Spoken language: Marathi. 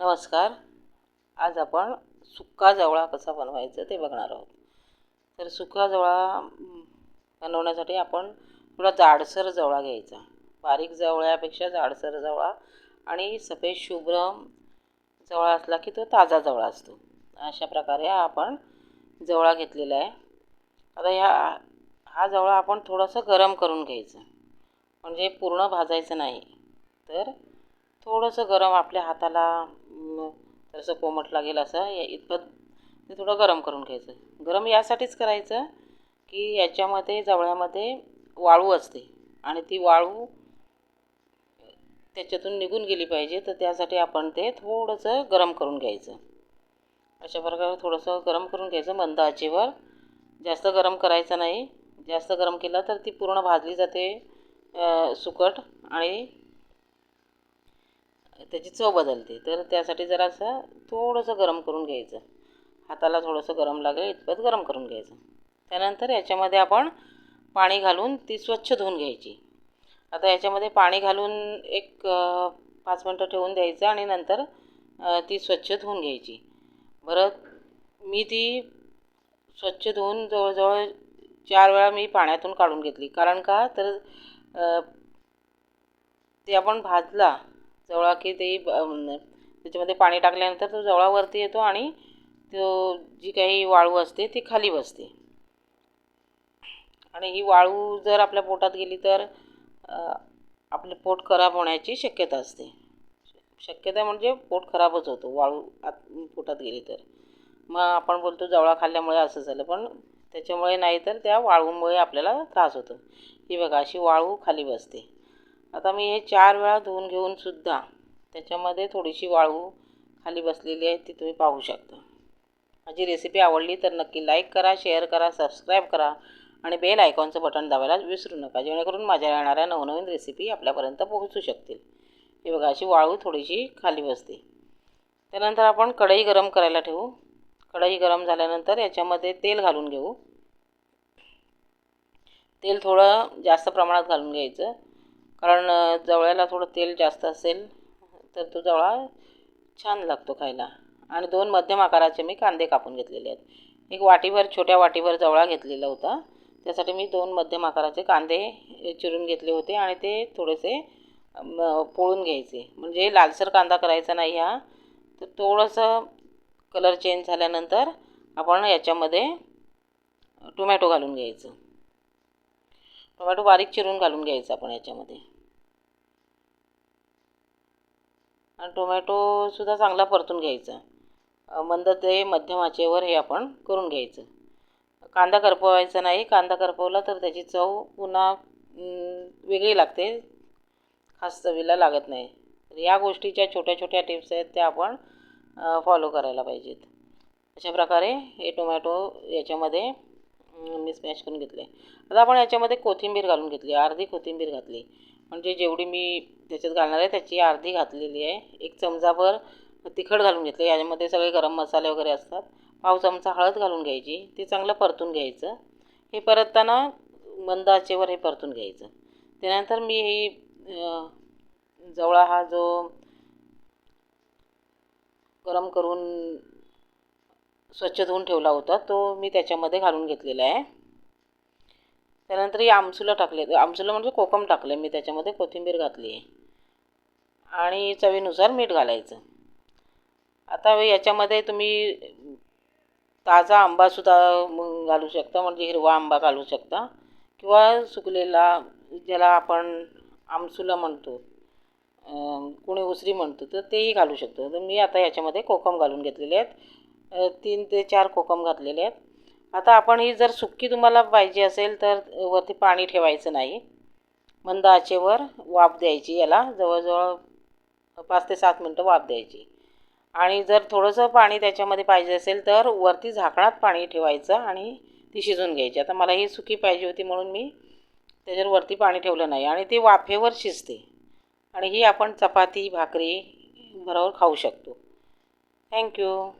नमस्कार. आज आपण सुक्का जवळा कसा बनवायचा ते बघणार आहोत. तर सुका जवळा बनवण्यासाठी आपण थोडा जाडसर जवळा घ्यायचा. बारीक जवळ्यापेक्षा जाडसर जवळा आणि सफेद शुभ्र जवळा असला की तो ताजा जवळा असतो. अशा प्रकारे आपण जवळा घेतलेला आहे. आता ह्या हा जवळा आपण थोडंसं गरम करून घ्यायचा. म्हणजे पूर्ण भाजायचं नाही. तर थोडंसं गरम आपल्या हाताला तर असं कोमट लागेल असं या इतपत ते थोडं गरम करून घ्यायचं. गरम यासाठीच करायचं की याच्यामध्ये जवळ्यामध्ये वाळू असते आणि ती वाळू त्याच्यातून निघून गेली पाहिजे तर त्यासाठी आपण ते थोडंसं गरम करून घ्यायचं. अशा प्रकारे थोडंसं गरम करून घ्यायचं मंद आचेवर. जास्त गरम करायचं नाही. जास्त गरम केलं तर ती पूर्ण भाजली जाते सुकट आणि त्याची चव बदलते. तर त्यासाठी जरासं थोडंसं गरम करून घ्यायचं. हाताला थोडंसं गरम लागेल इतपत गरम करून घ्यायचं. त्यानंतर याच्यामध्ये आपण पाणी घालून ती स्वच्छ धुवून घ्यायची. आता याच्यामध्ये पाणी घालून एक पाच मिनटं ठेवून द्यायचं आणि नंतर ती स्वच्छ धुवून घ्यायची. बरं मी ती स्वच्छ धुवून जवळजवळ चार वेळा मी पाण्यातून काढून घेतली. कारण का? तर ते आपण भाजला जवळा की ते त्याच्यामध्ये पाणी टाकल्यानंतर तो जवळावरती येतो आणि तो जी काही वाळू असते ती खाली बसते. आणि ही वाळू जर आपल्या पोटात गेली तर आपले पोट खराब होण्याची शक्यता असते. शक्यता म्हणजे पोट खराबच होतो वाळू आत पोटात गेली तर. मग आपण बोलतो जवळा खाल्ल्यामुळे असं झालं पण त्याच्यामुळे नाही तर त्या वाळूमुळे आपल्याला त्रास होतो. ही बघा अशी वाळू खाली बसते. आता मी हे चार वेळा धुवून घेऊन सुद्धा त्याच्यामध्ये थोडीशी वाळू खाली बसलेली आहे ती तुम्ही पाहू शकता. माझी रेसिपी आवडली तर नक्की लाईक करा शेअर करा सबस्क्राईब करा आणि बेल आयकॉनचं बटन दाबायला विसरू नका. जेणेकरून माझ्या येणाऱ्या नवनवीन रेसिपी आपल्यापर्यंत पोहोचू शकतील. हे बघा अशी वाळू थोडीशी खाली बसते. त्यानंतर आपण कढई गरम करायला ठेवू. कढई गरम झाल्यानंतर याच्यामध्ये तेल घालून घेऊ. तेल थोडं जास्त प्रमाणात घालून घ्यायचं. कारण जवळ्याला थोडं तेल जास्त असेल तर तो जवळा छान लागतो खायला. आणि दोन मध्यम आकाराचे मी कांदे कापून घेतलेले आहेत. एक वाटीभर छोट्या वाटीभर जवळा घेतलेला होता. त्यासाठी मी दोन मध्यम आकाराचे कांदे चिरून घेतले होते आणि ते थोडेसे पोळून घ्यायचे. म्हणजे लालसर कांदा करायचा नाही हा. तर थोडंसं कलर चेंज झाल्यानंतर आपण याच्यामध्ये टोमॅटो घालून घ्यायचं. टोमॅटो बारीक चिरून घालून घ्यायचं आपण याच्यामध्ये. आणि टोमॅटोसुद्धा चांगला परतून घ्यायचा. मंद ते मध्यम आचेवर हे आपण करून घ्यायचं. कांदा करपवायचा नाही कांदा करपवला तर त्याची चव पुन्हा वेगळी लागते. खास चवीला लागत नाही. तर या गोष्टीच्या छोट्या छोट्या टिप्स आहेत त्या आपण फॉलो करायला पाहिजेत. अशा प्रकारे हे टोमॅटो याच्यामध्ये मी स्मॅश करून घेतले आता आपण याच्यामध्ये कोथिंबीर घालून घेतली अर्धी कोथिंबीर घातली. म्हणजे जेवढी मी त्याच्यात घालणार आहे त्याची अर्धी घातलेली आहे. एक चमचाभर तिखट घालून घेतले याच्यामध्ये सगळे गरम मसाले वगैरे असतात. पाव चमचा हळद घालून घ्यायची. ते चांगलं परतून घ्यायचं. हे परतताना मंद आचेवर हे परतून घ्यायचं. त्यानंतर मी ही जवळा हा जो गरम करून स्वच्छ धुवून ठेवला होता. तो मी त्याच्यामध्ये घालून घेतलेला आहे. त्यानंतर ही आमसुलं टाकले. आमसुलं म्हणजे कोकम टाकले. मी त्याच्यामध्ये कोथिंबीर घातली आहे. आणि चवीनुसार मीठ घालायचं. आता याच्यामध्ये तुम्ही ताजा आंबासुद्धा घालू शकता. म्हणजे हिरवा आंबा घालू शकता. किंवा सुकलेला ज्याला आपण आमसुलं म्हणतो कुणी उसरी म्हणतो तर तेही घालू शकतो. तर मी आता याच्यामध्ये कोकम घालून घेतलेले आहेत. तीन ते चार कोकम घातलेले आहेत. आता आपण ही जर सुक्की तुम्हाला पाहिजे असेल तर वरती पाणी ठेवायचं नाही. मंद आचेवर वाफ द्यायची याला. जवळजवळ पाच ते सात मिनटं वाफ द्यायची. आणि जर थोडंसं पाणी त्याच्यामध्ये पाहिजे असेल तर वरती झाकणात पाणी ठेवायचं आणि ती शिजून घ्यायची. आता मला ही सुकी पाहिजे होती म्हणून मी त्याच्यावर वरती पाणी ठेवलं नाही आणि ती वाफेवर शिजते. आणि ही आपण चपाती भाकरी बरोबर खाऊ शकतो. थँक्यू.